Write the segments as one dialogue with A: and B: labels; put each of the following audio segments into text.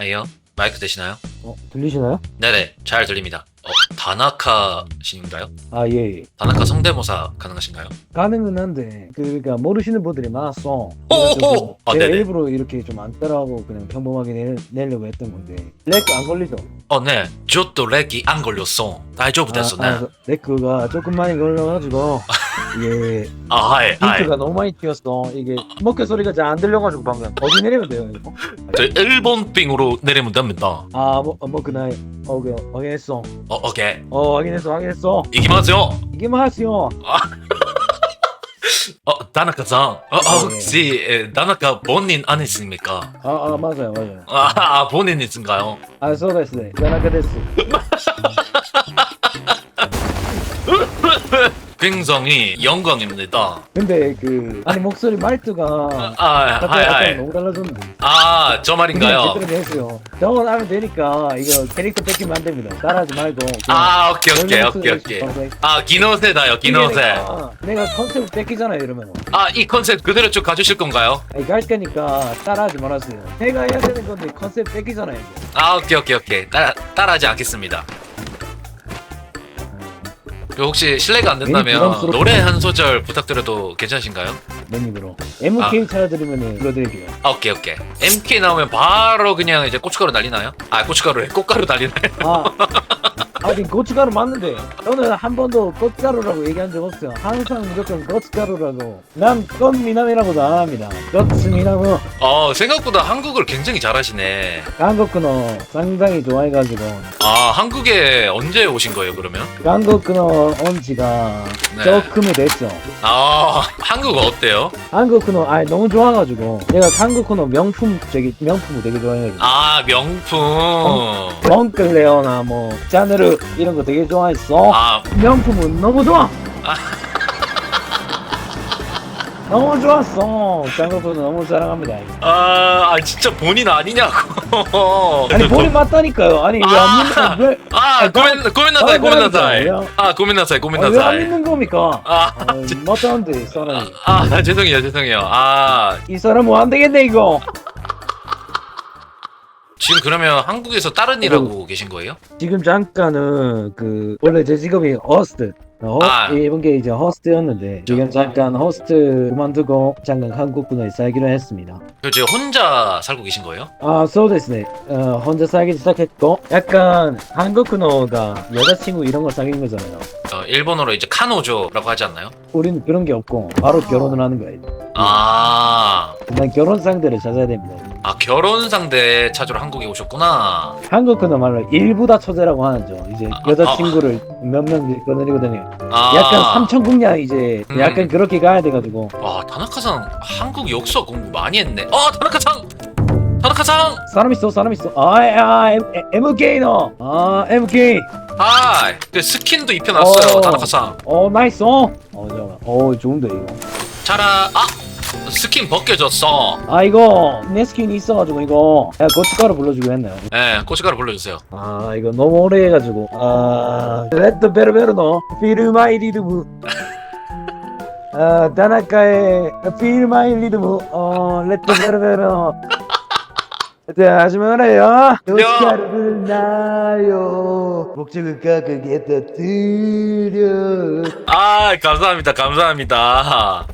A: 에이요? 마이크 되시나요?
B: 어, 들리시나요?
A: 네네, 잘 들립니다. 어, 다나카신가요?
B: 아, 예, 예.
A: 다나카 성대모사 가능하신가요?
B: 가능은 한데, 그니까 모르시는 분들이 많았어. 그래가지고
A: 아,
B: 제가
A: 네네.
B: 일부러 이렇게 좀 안 따라하고 그냥 평범하게 내, 내려고 했던 건데, 렉 안 걸리죠?
A: 어, 네. 저도 렉이 안 걸렸어. 다이조부 됐어,
B: 아,
A: 네.
B: 아, 렉그가 조금 많이 걸려가지고, 이게
A: 아, 하이, 하이.
B: 빈트가 너무 많이 튀었어. 이게 먹개 소리가 잘 안 들려가지고 방금. 어디 내리면 돼요, 이거?
A: 저 일본 빙으로 내리면 됩니다.
B: 아, 뭐, 뭐, 그날, 어, 그, 확인했어.
A: 어, 오케이.
B: 어, 확인했어, 확인했어.
A: 이기마세요.
B: 이게 맞지요?
A: 어, 다나카さん. 어, 어,
B: 네.
A: 혹시 에, 다나카 본인 아니십니까?
B: 아, 아, 맞아요, 맞아요.
A: 아, 아 본인이신가요?
B: 아,そうですね。田中です。
A: 굉장히 영광입니다.
B: 근데 그 아니 목소리 말투가
A: 아,
B: 갑자기
A: 하이,
B: 아까
A: 하이.
B: 너무 달라졌는데.
A: 아, 저 말인가요?
B: 제대로. 저건 하면 되니까 이거 캐릭터 뺏기면 안 됩니다. 따라하지 말고. 그냥
A: 아, 오케이, 오케이,
B: 원래
A: 오케이,
B: 목소리
A: 오케이. 아, 기노세다요, 기노세.
B: 내가, 내가 컨셉 뺏기잖아요 이러면.
A: 아, 이 컨셉 그대로 쭉 가주실 건가요?
B: 아니, 갈 거니까 따라하지 말았어요. 내가 해야 되는 건데 컨셉 뺏기잖아요. 이게.
A: 아, 오케이, 오케이, 오케이. 따라, 따라하지 않겠습니다. 혹시 실례가 안 된다면. 노래 한 소절 부탁드려도 괜찮으신가요?
B: 맨입으로. MK 찾아드리면 불러드릴게요.
A: 아, 오케이, 오케이. MK 나오면 바로 그냥 이제 고춧가루 날리나요? 아, 고춧가루에 꽃가루 날리나요?
B: 아. 아니 고춧가루 맞는데 저는 한 번도 꽃가루라고 얘기한 적 없어요 항상 무조건 고춧가루라고 난 꽃미남이라고도 안 합니다 꽃미남은
A: 어, 생각보다 한국을 굉장히 잘하시네.
B: 한국군어 상당히 좋아해가지고
A: 아, 한국에 언제 오신 거예요, 그러면?
B: 한국군어 온 지가
A: 네.
B: 조금이 됐죠
A: 아, 한국어 어때요?
B: 한국군어 아 너무 좋아가지고 내가 한국군어 명품 되게 명품을 되게 좋아해가지고
A: 아, 명품.
B: 몽클레어나 뭐 자느르 이런 거 되게 좋아했어
A: 아,
B: 명품은 너무 좋아
A: 아.
B: 너무 좋았어 한국군어 너무 사랑합니다
A: 아, 아, 진짜 본인 아니냐고.
B: 아니 본인 맞다니까요 아니 왜
A: 아.
B: 안 믿는 왜
A: 아, 고멘나사이,
B: 아,
A: 고멘나사이.
B: 고멘나사이.
A: 아, 고멘나사이,
B: 아, 왜안. 믿는 겁니까?
A: 아,
B: 아, 맞다는데 이 사람이
A: 아, 아, 죄송해요, 죄송해요. 아,
B: 이 사람 뭐안 되겠네 이거
A: 지금 그러면 한국에서 다른 일 하고 계신 거예요?
B: 지금 잠깐은 그 원래 제 직업이 호스트 어,
A: 아.
B: 이번 게 이제 호스트였는데 지금 잠깐 호스트 그만두고 잠깐 한국 분에 살기로 했습니다
A: 그 지금 혼자 살고 계신 거예요?
B: 아,そうですね. 어, 혼자 살기 시작했고 약간 한국어가 여자친구 이런 거 사귄 거잖아요.
A: 어, 일본어로 이제 카노조라고 하지 않나요?
B: 우리는 그런 게 없고 바로 결혼을 하는 거예요.
A: 아,
B: 난 결혼 상대를 찾아야 됩니다.
A: 아 결혼 상대 찾으러 한국에 오셨구나.
B: 한국어는 말로 일부 다 처제라고 하죠. 이제
A: 아,
B: 여자친구를 몇명 꺼내리거든요.
A: 아,
B: 약간 삼천국냐 이제
A: 음.
B: 약간 그렇게 가야 돼가지고
A: 와, 다나카상 한국 역사 공부 많이 했네. 어, 다나카상, 다나카상.
B: 사람 있어 사람 있어 아아 MK 너 아 MK
A: 아, 그 스킨도 입혀놨어요,
B: 어.
A: 다나카상.
B: 어 나이스 어. 어어 좋은데 이거.
A: 자라, 아! 스킨 벗겨졌어.
B: 아 이거 내 스킨이 있어가지고 이거 야 고춧가루 불러주기로 했네요.
A: 예, 고춧가루 불러주세요.
B: 아 이거 너무 오래 해가지고. 아 레드 베르베르노 필마이 리드무. 아 다나카의 필마이 리드무 어 레드 베르베르노. 하지 말아요. 옷가루를 나요. 목적을 가격에 드려.
A: 아 감사합니다 감사합니다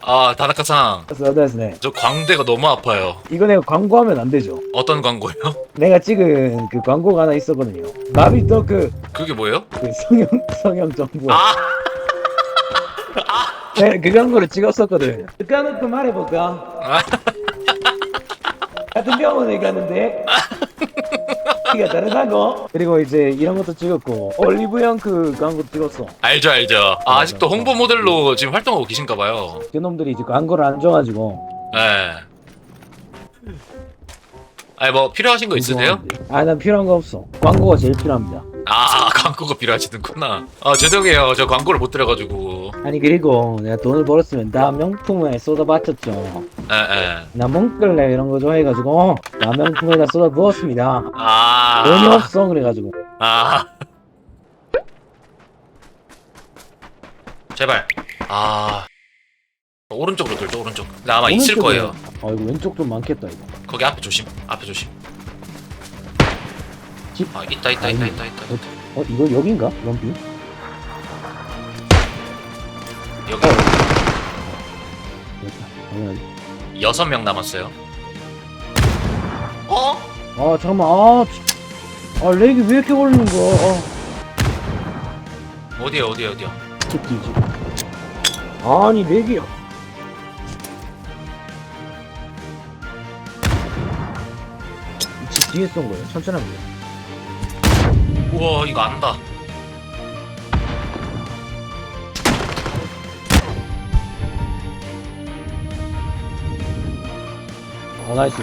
A: 아 다나카상
B: 그래서 됐네.
A: 저 광대가 너무 아파요
B: 이거 내가 광고하면 안 되죠.
A: 어떤 광고요?
B: 내가 찍은 그 광고가 하나 있었거든요. 나비 토크
A: 그게 뭐예요?
B: 그 성형 성형 정보.
A: 아
B: 내가 그 광고를 찍었었거든. 듣가놓고 그 말해볼까?
A: 아,
B: 같은 병원에 갔는데 키가 다르다고? 그리고 이제 이런 것도 찍었고 올리브영 그 광고 찍었어.
A: 알죠, 알죠. 아, 아직도 홍보 모델로 지금 활동하고 계신가 봐요.
B: 그놈들이 이제 광고를 안 줘가지고.
A: 네. 아니 뭐 필요하신 거 있으세요?
B: 아, 난 필요한 거 없어. 광고가 제일 필요합니다.
A: 아 광고가 필요하시는구나. 아 죄송해요, 저 광고를 못 드려가지고.
B: 아니 그리고 내가 돈을 벌었으면 다 명품에 쏟아바쳤죠.
A: 에, 에.
B: 나 몽클레 이런 거 좋아해가지고 다 명품에다 쏟아 부었습니다.
A: 아.
B: 돈이 없어 그래가지고.
A: 아. 제발. 아. 오른쪽으로 돌죠, 오른쪽. 근데 아마 있을
B: 오른쪽으로.
A: 거예요.
B: 아 이거 왼쪽 좀 많겠다 이거
A: 거기 앞에 조심. 앞에 조심.
B: 집?
A: 아 있다 있다 있다 있다 있다. 있다.
B: 어 이거 여긴가? 럼비?
A: 여기
B: 됐다 당연하지
A: 여섯 명 남았어요. 어?
B: 아 잠깐만 아, 지- 아 렉이 왜 이렇게 걸리는 거야 아.
A: 어디야 어디야 어디야?
B: 집 뒤, 집. 아니 렉이 집 뒤에 쏜 거예요 천천히 하면 돼
A: 우와 이거 안다.
B: 어 나이스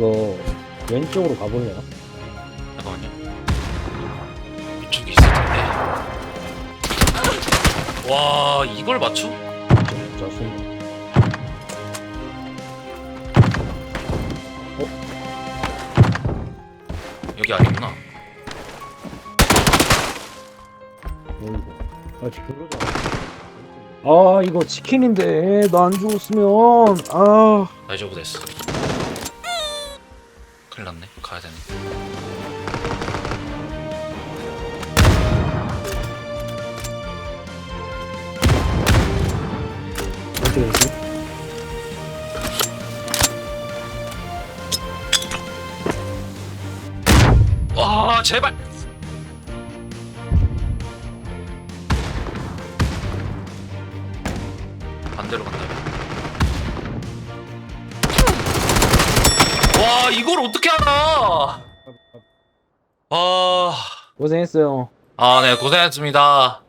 B: 이거 왼쪽으로 가볼래요?
A: 잠깐만요. 이쪽에 있을 텐데. 와 이걸 맞춰?
B: 자, 손.
A: 여기 아니구나.
B: 어이구. 아, 지금 그러지. 아, 이거 치킨인데, 나 안 죽었으면, 아.
A: 다이저브 됐어. 가야 되네.
B: 어떻게 되지?
A: 와 제발. 반대로 간다. 와 이걸 어떻게 알아? 아,
B: 고생했어요.
A: 아, 네 고생했습니다.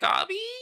A: 까비.